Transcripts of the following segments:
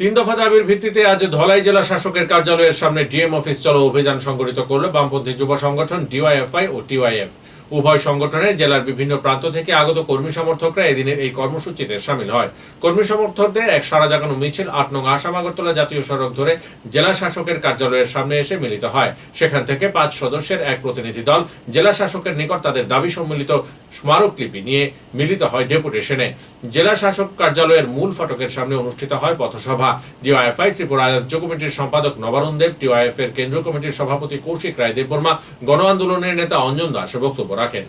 তিন দফা দাবির ভিত্তিতে আজ ধলাই জেলা শাসকের কার্যালয়ের সামনে ডিএম অফিস চলো অভিযান সংগঠিত করল বামপন্থী যুব সংগঠন, ডিওয়াইএফআই ও টিওয়াইএফ। উভয় সংগঠনের জেলার বিভিন্ন প্রান্ত থেকে আগত কর্মী সমর্থকরা এদিনের এই কর্মসূচিতে সামিল হয়। কর্মী সমর্থকদের এক সারা জাগানো মিছিল আট নং আসাম আগরতলা জাতীয় সড়ক ধরে জেলা শাসকের কার্যালয়ের সামনে এসে মিলিত হয়। সেখান থেকে পাঁচ সদস্যের এক প্রতিনিধি দল জেলা শাসকের নিকট তাদের দাবি সম্মিলিত স্মারকলিপি নিয়ে মিলিত হয় ডেপুটেশনে। জেলা শাসক কার্যালয়ের মূল ফটকের সামনে অনুষ্ঠিত হয় পথসভা। ডিওয়াইএফআই ত্রিপুরা রাজ্য কমিটির সম্পাদক নবারুণ দেব টিওআইএফ এর কেন্দ্রীয় কমিটির সভাপতি কৌশিক রায় দেববর্মা, গণ আন্দোলনের নেতা অঞ্জন দাস বক্তব্য রাখেন।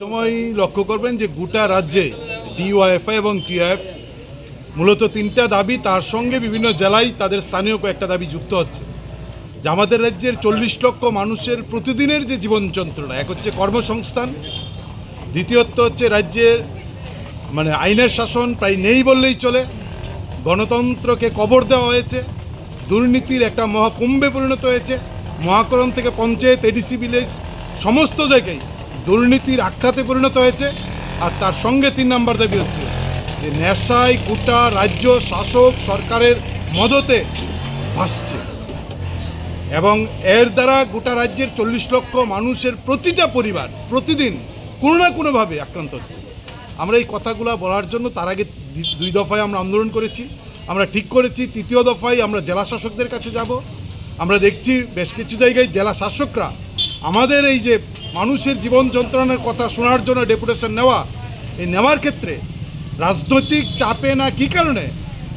সময় লক্ষ্য করবেন যে গোটা রাজ্যে ডিওয়াইএফআই এবং টিআইএফ মূলত তিনটা দাবি, তার সঙ্গে বিভিন্ন জেলায় তাদের স্থানীয় কয়েকটা দাবি যুক্ত হচ্ছে। যে আমাদের রাজ্যের চল্লিশ লক্ষ মানুষের প্রতিদিনের যে জীবন যন্ত্রণা এক হচ্ছে কর্মসংস্থান, দ্বিতীয়ত হচ্ছে রাজ্যের মানে আইনের শাসন প্রায় নেই বললেই চলে, গণতন্ত্রকে কবর দেওয়া হয়েছে, দুর্নীতির একটা মহাকুম্ভে পরিণত হয়েছে মহাকরণ থেকে পঞ্চায়েত এডিসি ভিলেজ সমস্ত জায়গায় দুর্নীতির আখ্যাতে পরিণত হয়েছে আর তার সঙ্গে তিন নাম্বার দাবি হচ্ছে যে নেশায় গোটা রাজ্য শাসক সরকারের মদতে ভাসছে এবং এর দ্বারা গোটা রাজ্যের চল্লিশ লক্ষ মানুষের প্রতিটা পরিবার প্রতিদিন কোনো না কোনোভাবে আক্রান্ত হচ্ছে। আমরা এই কথাগুলো বলার জন্য তার আগে দুই দফায় আমরা আন্দোলন করেছি, আমরা ঠিক করেছি, তৃতীয় দফায় আমরা জেলা শাসকদের কাছে যাব আমরা দেখছি বেশ কিছু জায়গায় জেলা শাসকরা আমাদের এই যে মানুষের জীবন যন্ত্রণার কথা শোনার জন্য ডেপুটেশন নেওয়া, এই নেওয়ার ক্ষেত্রে রাজনৈতিক চাপে না কী কারণে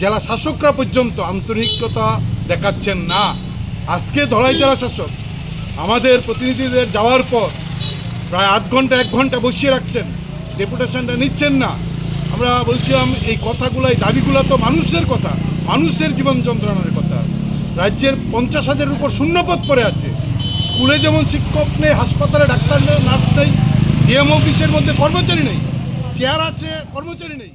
জেলা শাসকরা পর্যন্ত আন্তরিকতা দেখাচ্ছেন না? আজকে ধলাই জেলা শাসক আমাদের প্রতিনিধিদের যাওয়ার পর প্রায় আধ ঘণ্টা, এক ঘণ্টা বসিয়ে রাখছেন। ডেপুটেশনটা নিচ্ছেন না। আমরা বলছিলাম, এই কথাগুলো এই দাবিগুলো তো মানুষের কথা, মানুষের জীবন যন্ত্রণার কথা। রাজ্যের পঞ্চাশ হাজারের উপর শূন্যপদ পড়ে আছে। স্কুলে যেমন শিক্ষক নেই, হাসপাতালে ডাক্তার নেই, নার্স নেই, ডিএম অফিসের মধ্যে কর্মচারী নেই, চেয়ার আছে, কর্মচারী নেই।